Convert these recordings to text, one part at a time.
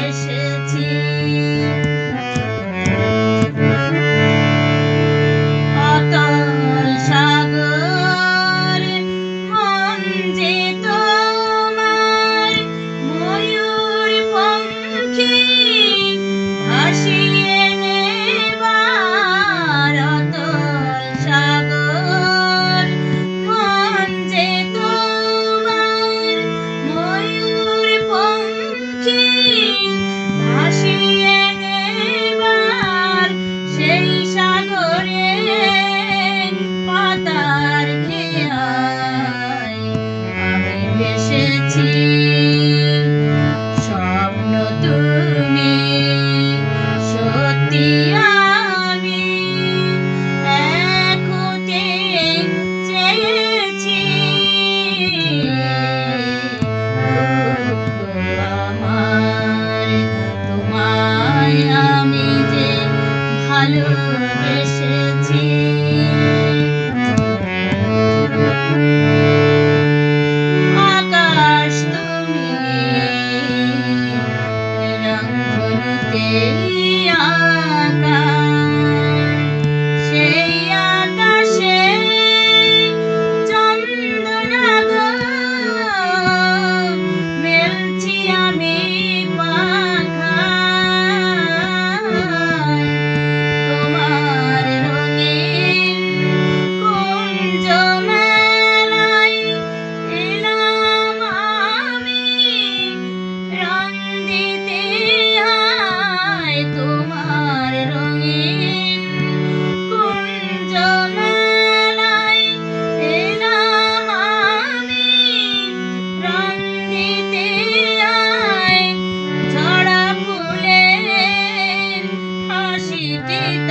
এসেছি। অতল সাগর মন যে তোমার ময়ূর পঙ্খী ভাসিয়ে নেবার অতল সাগর মন যে তোমার ময়ূর পঙ্খী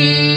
Bye.